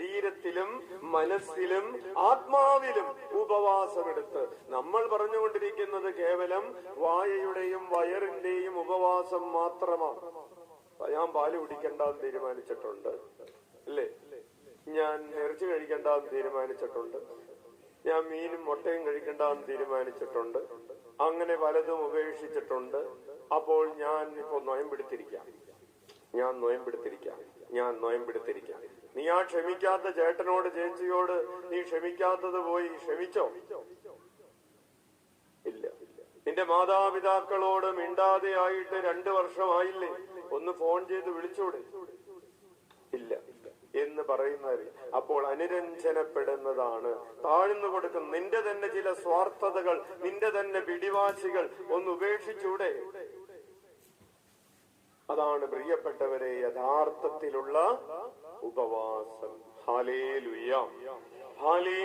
ശരീരത്തിലും മനസ്സിലും ആത്മാവിലും ഉപവാസമെടുത്ത്. നമ്മൾ പറഞ്ഞുകൊണ്ടിരിക്കുന്നത് കേവലം വായയുടെയും വയറിന്റെയും ഉപവാസം മാത്രമാണ്. ഞാൻ പാൽ കുടിക്കണ്ടെന്ന് തീരുമാനിച്ചിട്ടുണ്ട്. അല്ലേ ഞാൻ ഇറച്ചി കഴിക്കണ്ടെന്ന് തീരുമാനിച്ചിട്ടുണ്ട്. ഞാൻ മീനും മുട്ടയും കഴിക്കണ്ടെന്ന് തീരുമാനിച്ചിട്ടുണ്ട്. അങ്ങനെ പലതും ഉപേക്ഷിച്ചിട്ടുണ്ട്. അപ്പോൾ ഞാൻ ഇപ്പൊ നോയമ്പെടുത്തിരിക്കാം. ഞാൻ നോയമ്പെടുത്തിരിക്കാം. ഞാൻ നോയമ്പെടുത്തിരിക്കാം. നീ ആ ക്ഷമിക്കാത്ത ചേട്ടനോട് ചേച്ചിയോട് നീ ക്ഷമിക്കാത്തത് പോയി ക്ഷമിച്ചോ? ഇല്ല. നിന്റെ മാതാപിതാക്കളോട് മിണ്ടാതെ ആയിട്ട് രണ്ടു വർഷമായില്ലേ? ഒന്ന് ഫോൺ ചെയ്ത് വിളിച്ചൂടെ. ഇല്ല. എന്ന് പറയുന്നവര് അപ്പോൾ അനുരഞ്ജനപ്പെടുന്നതാണ്. താഴ്ന്നു കൊടുക്കും. നിന്റെ തന്നെ ചില സ്വാർത്ഥതകൾ നിന്റെ തന്നെ പിടിവാശികൾ ഒന്ന് ഉപേക്ഷിച്ചൂടെ? അതാണ് പ്രിയപ്പെട്ടവരെ യഥാർത്ഥത്തിലുള്ള Hallelujah. Hallelujah.